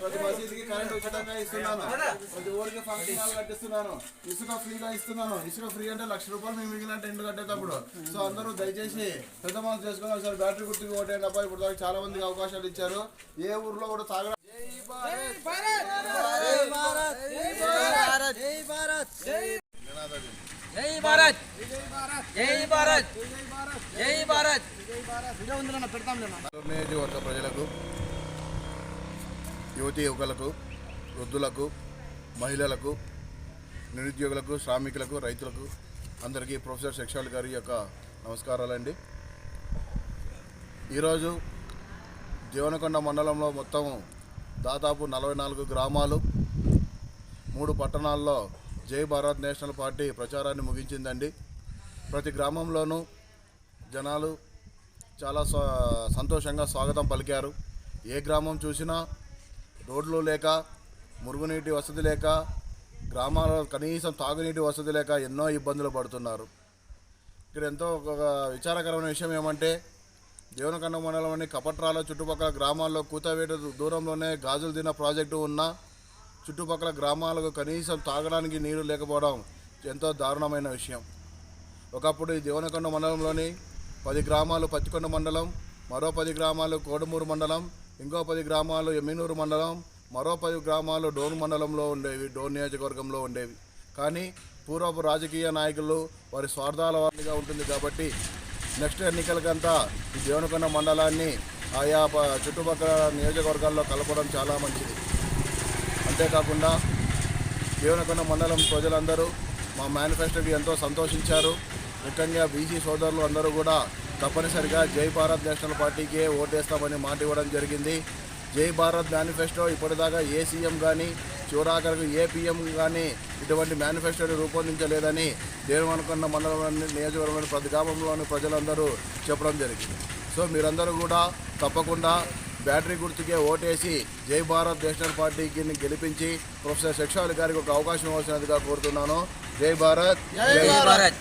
ప్రతి మసీదుకి కరెంట్ ఉచితంగా ఇస్తున్నాను. ప్రతి ఊరికి ఫంక్షన్ హాల్ కట్టిస్తున్నాను. ఇసుక ఫ్రీగా ఇస్తున్నాను. ఇసుక ఫ్రీ అంటే లక్ష రూపాయలు మేము మిగిలిన టెంట్ కట్టేటప్పుడు. సో అందరూ దయచేసి పెద్ద మనసు చేసుకుని ఒకసారి బ్యాటరీ గుర్తుకు ఓటేయండి అబ్బాయి ఇప్పుడు దాకా చాలా మందికి అవకాశాలు ఇచ్చారు. ఏ ఊర్లో కూడా తాగడం నినాదాలు. జై భారత్! జై భారత్! జై భారత్! నియోజకవర్గ ప్రజలకు యువతి యువకులకు వృద్ధులకు మహిళలకు నిరుద్యోగులకు శ్రామికులకు రైతులకు అందరికీ ప్రొఫెసర్ శక్షాల్ గారి యొక్క నమస్కారాలండి. ఈరోజు జీవనకొండ మండలంలో మొత్తం దాదాపు నలభై నాలుగు గ్రామాలు మూడు పట్టణాల్లో జై భారత్ నేషనల్ పార్టీ ప్రచారాన్ని ముగించిందండి. ప్రతి గ్రామంలోనూ జనాలు చాలా సంతోషంగా స్వాగతం పలికారు. ఏ గ్రామం చూసినా రోడ్లు లేక మురుగునీటి వసతి లేక గ్రామాల్లో కనీసం తాగునీటి వసతి లేక ఎన్నో ఇబ్బందులు పడుతున్నారు. ఇక్కడ ఎంతో ఒక విచారకరమైన విషయం ఏమంటే దేవనకొండ మండలంలోని కపట్రాల చుట్టుపక్కల గ్రామాల్లో కూతవేట దూరంలోనే గాజులు తిన్న ప్రాజెక్టు ఉన్నా చుట్టుపక్కల గ్రామాలకు కనీసం తాగడానికి నీరు లేకపోవడం ఎంతో దారుణమైన విషయం. ఒకప్పుడు ఈ దేవనకొండ మండలంలోని పది గ్రామాలు పత్తికొండ మండలం మరో పది గ్రామాలు కోడమూరు మండలం ఇంకో పది గ్రామాలు ఎమ్మినూరు మండలం మరో పది గ్రామాలు డోన్ మండలంలో ఉండేవి డోన్ నియోజకవర్గంలో ఉండేవి. కానీ పూర్వపు రాజకీయ నాయకులు వారి స్వార్థాల వారిగా ఉంటుంది కాబట్టి నెక్స్ట్ ఎన్నికలకంతా ఈ దేవనకొండ మండలాన్ని ఆయా చుట్టుపక్కల నియోజకవర్గాల్లో కలపడం చాలా మంచిది. అంతేకాకుండా దేవనకొండ మండలం ప్రజలందరూ మా మేనిఫెస్టోకి ఎంతో సంతోషించారు. ముఖ్యంగా బీసీ సోదరులు అందరూ కూడా తప్పనిసరిగా జై భారత్ నేషనల్ పార్టీకే ఓటేస్తామని మాట ఇవ్వడం జరిగింది. జై భారత్ మేనిఫెస్టో ఇప్పటిదాకా ఏ సీఎం కానీ చివరాఖరికి ఏ పీఎం కానీ ఇటువంటి మేనిఫెస్టోని రూపొందించలేదని దేవనకొండ మండలంలోని నియోజకవర్గంలోని ప్రతి గ్రామంలోని ప్రజలందరూ చెప్పడం జరిగింది. సో మీరందరూ కూడా తప్పకుండా బ్యాటరీ గుర్తుకే ఓటేసి జై భారత్ నేషనల్ పార్టీకి గెలిపించి ప్రొఫెసర్ శిక్షాలు గారికి ఒక అవకాశం ఇవ్వాల్సినదిగా కోరుతున్నాను. జై భారత్. జై భారత్.